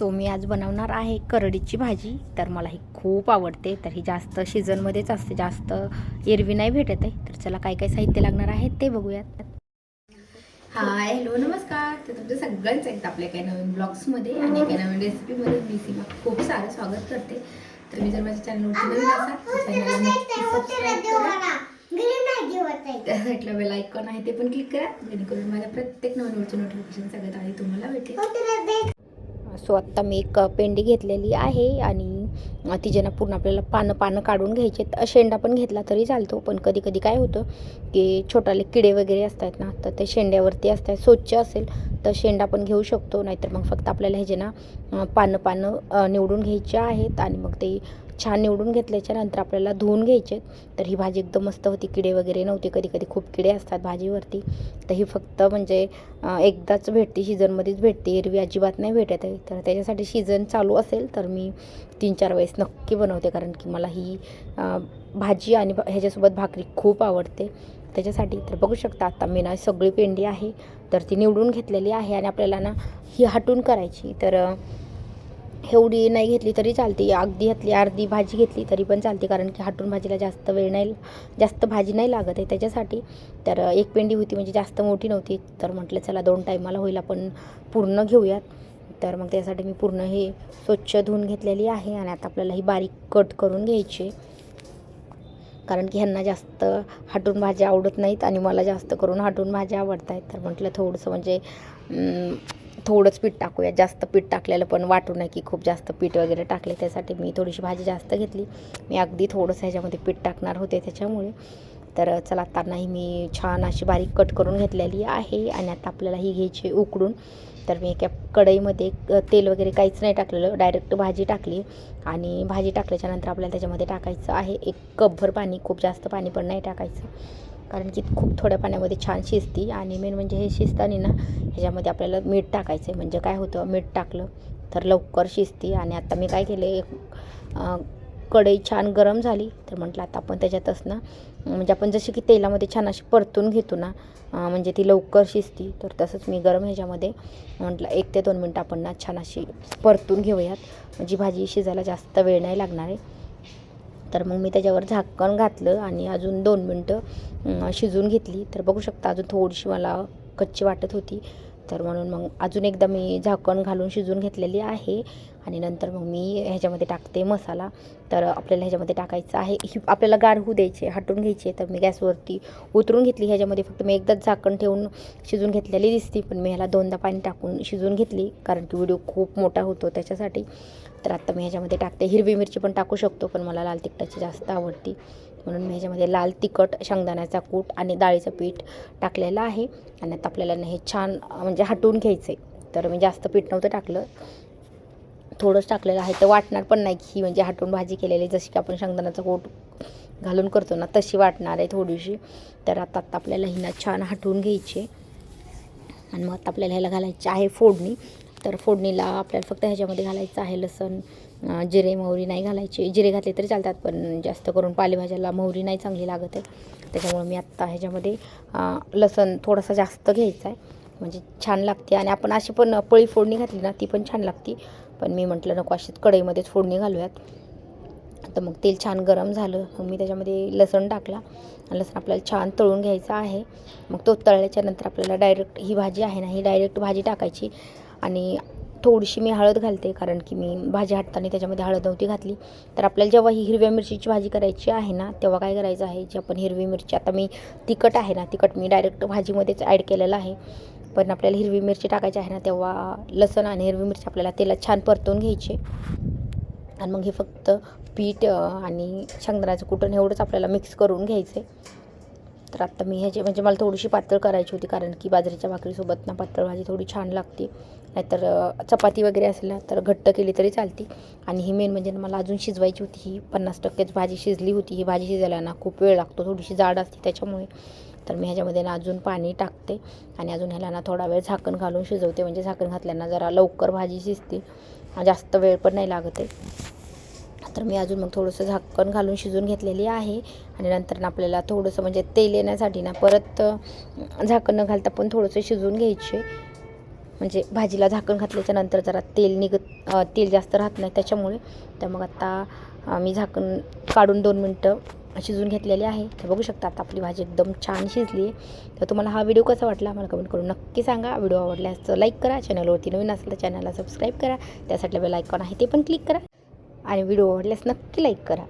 So मी आज बनवणार आहे करडीची भाजी. तर मला ही खूप आवडते. तर ही जास्त सीझनमध्येच असते. जास्त एरवी नाही भेटत आहे. तर चला काय काय साहित्य लागणार आहे ते बघूयात. हाय हॅलो नमस्कार. तर तुमचं सगळ्यांचं एकदा आपल्या काही नवीन ब्लॉग्समध्ये आणि काही नवीन रेसिपीमध्ये मी सीमा खूप सारं स्वागत करते. तर मी जर माझ्या चॅनलवरती नवीन असाल तर चॅनलला नक्की सबस्क्राईब करा. त्या साईडला बेल आयकॉन आहे ते पण क्लिक करा. जेणेकरून माझ्या प्रत्येक नवीन नोटिफिकेशन सगळ्यात आधी तुम्हाला भेटेल. सो आत्ता मी एक पेंडी घेतलेली आहे आणि तिच्यानं पूर्ण आपल्याला पानं पानं काढून घ्यायचे शेंडा पण घेतला तरी चालतो पण कधी कधी काय होतं की छोटाले किडे वगैरे असतात ना तर ते शेंड्यावरती असतात स्वच्छ असेल तर शेंडा पण घेऊ शकतो. नाहीतर मग फक्त आपल्याला ह्याचे ना पानं पानं निवडून घ्यायचे आहेत आणि मग ते छान निवडून घेतल्याच्या नंतर आपल्याला धुवून घ्यायचे तर ही भाजी एकदम मस्त होती. किडे वगैरे नव्हते. कधी कधी खूप किडे असतात भाजीवरती. तर ही फक्त म्हणजे एकदाच भेटते. सीझनमध्येच भेटते. एरवी अजिबात नाही भेटत आहे. तर त्याच्यासाठी सीझन चालू असेल तर मी तीन चार वेळेस नक्की बनवते. कारण की मला ही भाजी आणि भा- ह्याच्यासोबत भाकरी खूप आवडते. त्याच्यासाठी तर बघू शकता आता मी ना सगळी पेंडी आहे. तर ती निवडून घेतलेली आहे आणि आपल्याला ना ही हटून करायची. तर एवढी नाही घेतली तरी चालते. अगदी घातली अर्धी भाजी घेतली तरी पण चालते. कारण की हाटून भाजीला जास्त वेळ नाही जास्त भाजी नाही लागत आहे त्याच्यासाठी. तर एक पेंडी होती म्हणजे जास्त मोठी नव्हती. तर म्हटलं चला दोन टायमाला होईल आपण पूर्ण घेऊयात. तर मग त्यासाठी मी पूर्ण हे स्वच्छ धुवून घेतलेली आहे आणि आता आपल्याला ही बारीक कट करून घ्यायची. कारण की ह्यांना जास्त हाटून भाज्या आवडत नाहीत आणि मला जास्त करून हाटून भाज्या आवडत आहेत तर म्हटलं थोडंसं म्हणजे थोडंच पीठ टाकूया. जास्त पीठ टाकलेलं पण वाटू नये की खूप जास्त पीठ वगैरे टाकले त्यासाठी मी थोडीशी भाजी जास्त घेतली. मी अगदी थोडंसं ह्याच्यामध्ये पीठ टाकणार होते त्याच्यामुळे. तर चला आता नाही मी छान अशी बारीक कट करून घेतलेली आहे आणि आता आपल्याला ही घ्यायची उकडून. तर मी एका कढईमध्ये तेल वगैरे काहीच नाही टाकलेलं डायरेक्ट भाजी टाकली. आणि भाजी टाकल्याच्यानंतर आपल्याला त्याच्यामध्ये टाकायचं आहे एक कपभर पाणी खूप जास्त पाणी पण नाही टाकायचं. कारण की खूप थोड्या पाण्यामध्ये छान शिजती आणि मेन म्हणजे हे शिजताना ना ह्याच्यामध्ये आपल्याला मीठ टाकायचं आहे म्हणजे काय होतं मीठ टाकलं तर लवकर शिजती आणि आता मी काय केलं एक कढई छान गरम झाली तर म्हटलं आता आपण त्याच्यातच ना म्हणजे आपण जशी की तेलामध्ये छान अशी परतून घेतो ना म्हणजे ती लवकर शिजती तर तसंच मी गरम ह्याच्यामध्ये म्हटलं एक ते दोन मिनटं आपण ना छान अशी परतून घेऊयात. म्हणजे भाजी शिजायला जास्त वेळ नाही लागणार आहे. तर मग मी त्याच्यावर झाकण घातलं आणि अजून दोन मिनटं शिजून शिजवून घेतली. तर बघू शकता अजून थोडीशी मला कच्ची वाटत होती. तर म्हणून मग अजून एकदा मी झाकण घालून शिजून घेतलेली आहे. आणि नंतर मग मी ह्याच्यामध्ये टाकते मसाला. तर आपल्याला ह्याच्यामध्ये टाकायचं आहे. ही आपल्याला गार होऊ द्यायचे हटून घ्यायचे तर मी गॅसवरती उतरून घेतली. ह्याच्यामध्ये फक्त मी एकदाच झाकण ठेवून शिजून घेतलेली दिसती. पण मी ह्याला दोनदा पाणी टाकून शिजवून घेतली. कारण की व्हिडिओ खूप मोठा होतो त्याच्यासाठी. तर आत्ता मी ह्याच्यामध्ये टाकते. हिरवी मिरची पण टाकू शकतो. पण मला लाल तिखटाची जास्त आवडती. म्हणून मी ह्याच्यामध्ये लाल तिखट शेंगदाण्याचा कूट आणि डाळीचं पीठ टाकलेलं आहे. आणि आता आपल्याला हे छान म्हणजे हटवून घ्यायचं आहे तर मी जास्त पीठ नव्हतं टाकलं. थोडंच टाकलेलं आहे. तर वाटणार पण नाही की म्हणजे हटवून भाजी केलेली जशी की आपण शेंगदाण्याचा कूट घालून करतो ना तशी वाटणार आहे थोडीशी. तर आता आत्ता आपल्याला हिना छान हटवून घ्यायची आहे. आणि मग आता आपल्याला ह्याला घालायची आहे फोडणी. तर फोडणीला आपल्याला फक्त ह्याच्यामध्ये घालायचं आहे लसण जिरे मोहरी नाही घालायची. जिरे घातले तरी चालतात पण जास्त करून पालेभाज्याला मोहरी नाही चांगली लागत आहे. त्याच्यामुळे मी आत्ता ह्याच्यामध्ये लसण थोडासा जास्त घ्यायचा आहे. म्हणजे छान लागते. आणि आपण अशी पण पळी फोडणी घातली ना ती पण छान लागते. पण मी म्हटलं नको अशीच कढईमध्येच फोडणी घालूयात. तर मग तेल छान गरम झालं. मग मी त्याच्यामध्ये लसण टाकला. लसण आपल्याला छान तळून घ्यायचा आहे. मग तो तळल्याच्यानंतर आपल्याला डायरेक्ट ही भाजी आहे ना ही डायरेक्ट भाजी टाकायची. आणि थोडीशी मी हळद घालते कारण की मी भाजी हाटताना त्याच्यामध्ये हळद नव्हती घातली. तर आपल्याला जेव्हा ही हिरव्या मिरचीची भाजी करायची आहे ना तेव्हा काय करायचं आहे जी आपण हिरवी मिरची आता मी तिखट आहे ना तिखट मी डायरेक्ट भाजीमध्येच ॲड केलेलं आहे. पण आपल्याला हिरवी मिरची टाकायची आहे ना तेव्हा लसण आणि हिरवी मिरची आपल्याला तेला छान परतून घ्यायची. आणि मग हे फक्त पीठ आणि शेंगदाण्याचं कुटण एवढंच आपल्याला मिक्स करून घ्यायचं आहे तर आत्ता मी ह्याची म्हणजे मला थोडीशी पातळ करायची होती कारण की बाजरीच्या भाकरीसोबत ना पातळ भाजी थोडी छान लागते. नाहीतर चपाती वगैरे असेल ना तर घट्ट केली तरी चालते. आणि ही मेन म्हणजे मला अजून शिजवायची होती ही पन्नास टक्केच भाजी शिजली होती ही भाजी शिजायला ना खूप वेळ लागतो थोडीशी जाड असते त्याच्यामुळे. तर मी ह्याच्यामध्ये ना अजून पाणी टाकते आणि अजून ह्याला ना थोडा वेळ झाकण घालून शिजवते. म्हणजे झाकण घातल्यानं जरा लवकर भाजी शिजते. जास्त वेळ पण नाही लागत आहे. तर मी अजून मग थोडंसं झाकण घालून शिजवून घेतलेली आहे. आणि नंतर आपल्याला थोडंसं म्हणजे तेल येण्यासाठी ना परत झाकण न घालता पण थोडंसं शिजवून घ्यायचे. म्हणजे भाजीला झाकण घातल्याच्या नंतर जरा तेल निघत तेल जास्त राहत नाही त्याच्यामुळे. तर मग आता मी झाकण काढून दोन मिनटं शिजवून घेतलेली आहे. तर बघू शकता आता आपली भाजी एकदम छान शिजली आहे. तर तुम्हाला हा व्हिडिओ कसा वाटला मला कमेंट करून नक्की सांगा. व्हिडिओ आवडल्यास लाईक करा. चॅनलवरती नवीन असेल तर चॅनलला सबस्क्राईब करा. त्यासाठी बेल आयकॉन आहे ते पण क्लिक करा. आणि व्हिडिओ आवडल्यास नक्की लाईक करा.